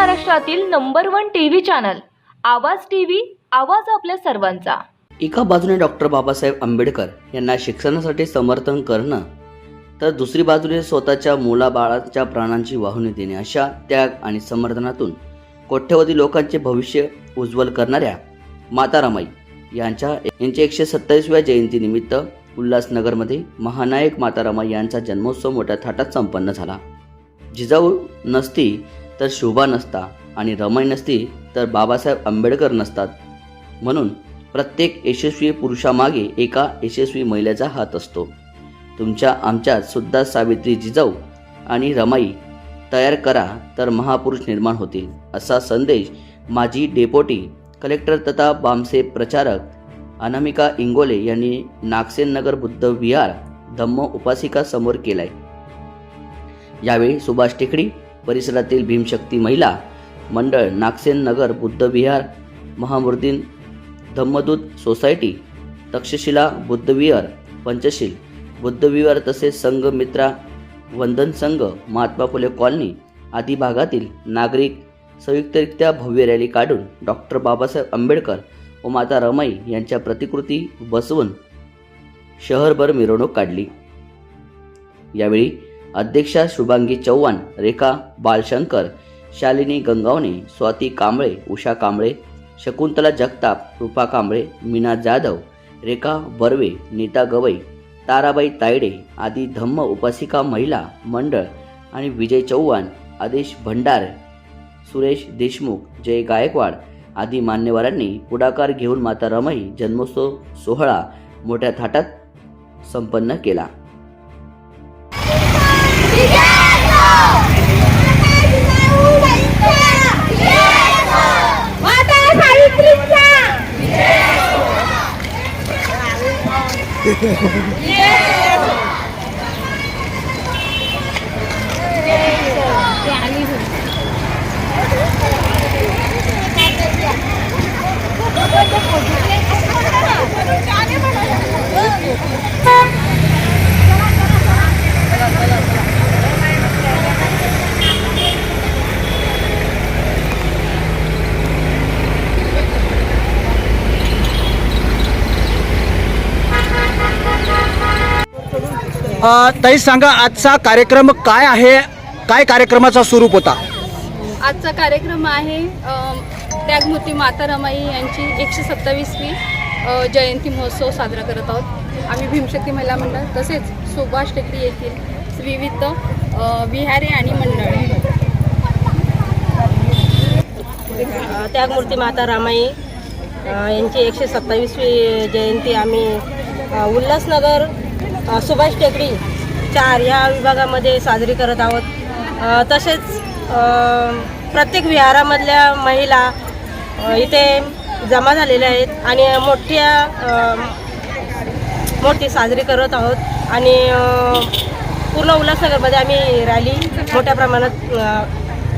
महाराष्ट्रातील number one TV channel Awaaz TV आवाज आपल्या सर्वांचा. एका बाजूने डॉक्टर बाबासाहेब आंबेडकर यांना शिक्षणासाठी समर्थन करणं तर दुसरी बाजूने स्वतःच्या मुलाबाळाच्या प्राणांची वाहुनी देणे अशा त्याग आणि समर्थनातून कोट्यवधी लोकांचे भविष्य उज्ज्वल करणाऱ्या माता रमाई यांच्या यांच्या एकशे सत्तावीसव्या जयंतीनिमित्त उल्हासनगरमध्ये महानायक माता रमाई यांचा जन्मोत्सव मोठ्या थाटात संपन्न झाला. जिजाऊ नसती तर शोभा नसता आणि रमाई नसती तर बाबासाहेब आंबेडकर नसतात. म्हणून प्रत्येक यशस्वी पुरुषामागे एका यशस्वी महिलेचा हात असतो. तुमच्या आमच्यात सुद्धा सावित्री जिजाऊ आणि रमाई तयार करा तर महापुरुष निर्माण होतील असा संदेश माजी डेपोटी कलेक्टर तथा बामसे प्रचारक अनामिका इंगोले यांनी नागसेन नगर बुद्ध विहार धम्म उपासिका समोर केलाय. यावेळी सुभाष टेकडी परिसरातील भीमशक्ती महिला मंडळ नागसेन नगर बुद्धविहार महामुर्दीन धम्मदूत सोसायटी तक्षशिला बुद्धविहार पंचशील बुद्धविहार तसेच संघमित्रा वंदन संघ महात्मा फुले कॉलनी आदी भागातील नागरिक संयुक्तरित्या भव्य रॅली काढून डॉक्टर बाबासाहेब आंबेडकर व माता रमाई यांच्या प्रतिकृती बसवून शहरभर मिरवणूक काढली. यावेळी अध्यक्षा शुभांगी चव्हाण रेखा बालशंकर शालिनी गंगावणे स्वाती कांबळे उषा कांबळे शकुंतला जगताप रूपा कांबळे मीना जाधव रेखा बर्वे नीता गवई ताराबाई तायडे आदी धम्म उपासिका महिला मंडळ आणि विजय चव्हाण आदेश भंडार सुरेश देशमुख जय गायकवाड आदी मान्यवरांनी पुढाकार घेऊन माता रमाई जन्मोत्सव सोहळा मोठ्या थाटात संपन्न केला. Yeah. ताई सांगा आजचा कार्यक्रम काय आहे? काय कार्यक्रमाचा स्वरूप होता? आजचा कार्यक्रम आहे त्यागमूर्ती माता रमाई यांची एकशे सत्तावीसवी जयंती महोत्सव साजरा करत आहोत. आम्ही भीमशक्ती महिला मंडळ तसेच सुभाष टेकडी येथील विविध विहारे आणि मंडळे. त्यागमूर्ती माता रामाई यांची एकशे सत्तावीसवी जयंती आम्ही उल्हासनगर सुभाष टेकडी चार ह्या विभागामध्ये साजरी करत आहोत. तसेच प्रत्येक विहारामधल्या महिला इथे जमा झालेल्या आहेत आणि मोठ्या मोठी साजरी करत आहोत. आणि पूर्ण उल्हासनगरमध्ये आम्ही रॅली मोठ्या प्रमाणात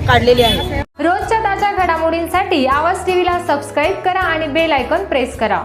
काढलेली आहे. रोजच्या ताज्या घडामोडींसाठी आवाज टीव्हीला सबस्क्राईब करा आणि बेल आयकॉन प्रेस करा.